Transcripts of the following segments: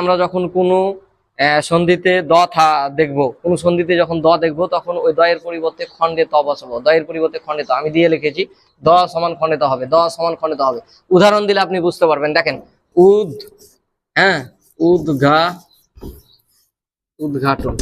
আমরা যখন কোনো সন্ধিতে দ থা দেখব, কোন সন্ধিতে যখন দ দেখব, তখন ওই দয়ের পরিবর্তে খণ্ডে ত দয়ের পরিবর্তে খণ্ডে ত। আমি দিয়ে লিখেছি, দ সমান খণ্ডে ত হবে, দ সমান খণ্ডে ত হবে। উদাহরণ দিলে আপনি বুঝতে পারবেন। দেখেন, উদ হ্যাঁ উদ্ঘা, উদ্ঘাটন।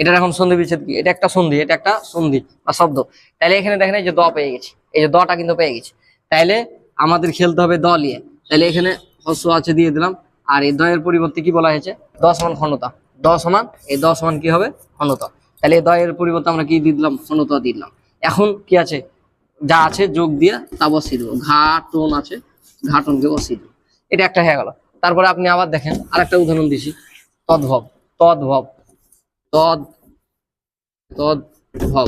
এটার এখন সন্ধি বিচ্ছেদ কি? এটা একটা সন্ধি, এটা একটা সন্ধি বা শব্দ। তাহলে এখানে দেখেন এই যে দ পেয়ে গেছি। এই যে দটা কিন্তু পেয়ে গেছি। তাইলে আমাদের খেলতে হবে দ নিয়ে। তাহলে এখানে হস্য আছে দিয়ে দিলাম। আর এই দয়ের পরিবর্তে কি বলা হয়েছে? দশ সমান খণ্ডতা দশ সমান এই দশ সমান কি হবে? খণ্ডতা তাহলে এই দয়ের পরিবর্তে আমরা কি দিলাম? খণ্ডতা দিলাম। এখন কি আছে? যা আছে যোগ দিয়ে তা বসিয়ে দেবো ঘাটন আছে ঘাটনকে বসিয়ে দেবো এটা একটা হয়ে গেল। তারপরে আপনি আবার দেখেন আর একটা উদাহরণ দিছি। তদ্ভব তদ্ভব তদ তদ্ভব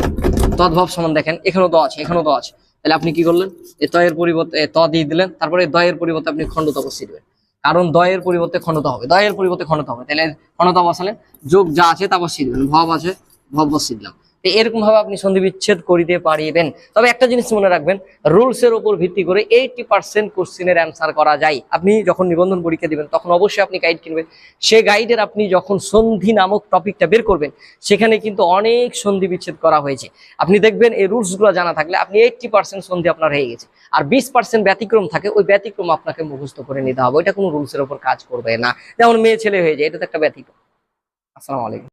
তদ্ভব সমান দেখেন এখানেও তো আছে এখানেও তো আছে। তাহলে আপনি কি করলেন? এই তয়ের পরিবর্তে এ, ত দিয়ে দিলেন। তারপরে দয়ের পরিবর্তে আপনি খণ্ডতা বসিয়ে দেবেন কারণ দয়ের পরিবর্তে ক্ষণতা হবে। দয়ের পরিবর্তে ক্ষণতা হবে। তাহলে ক্ষণতা বসালেন যোগ যা আছে তা বসিয়ে দেবেন। ভব আছে, ভব বসিয়ে দিলাম। এরকম ভাবে আপনি সন্ধি বিচ্ছেদ করিতে পারিবেন। তবে একটা জিনিস মনে রাখবেন, রুলস এর উপর ভিত্তি করে এইটি পার্সেন্ট কোশ্চেনের অ্যান্সার করা যায়। আপনি যখন নিবন্ধন পরীক্ষা দিবেন, তখন অবশ্যই আপনি গাইড কিনবেন। সে গাইডের আপনি যখন সন্ধি নামক টপিকটা বের করবেন, সেখানে কিন্তু অনেক সন্ধি বিচ্ছেদ করা হয়েছে। আপনি দেখবেন এই রুলসগুলো জানা থাকলে আপনি এইটটি পার্সেন্ট সন্ধি আপনার হয়ে গেছে। আর বিশ পার্সেন্ট ব্যতিক্রম থাকে, ওই ব্যতিক্রম আপনাকে মুখস্থ করে নিতে হবে। ওইটা কোনো রুলসের উপর কাজ করবে না। যেমন মেয়ে ছেলে হয়ে যায়, এটা তো একটা ব্যতিক্রম। আসসালামু আলাইকুম।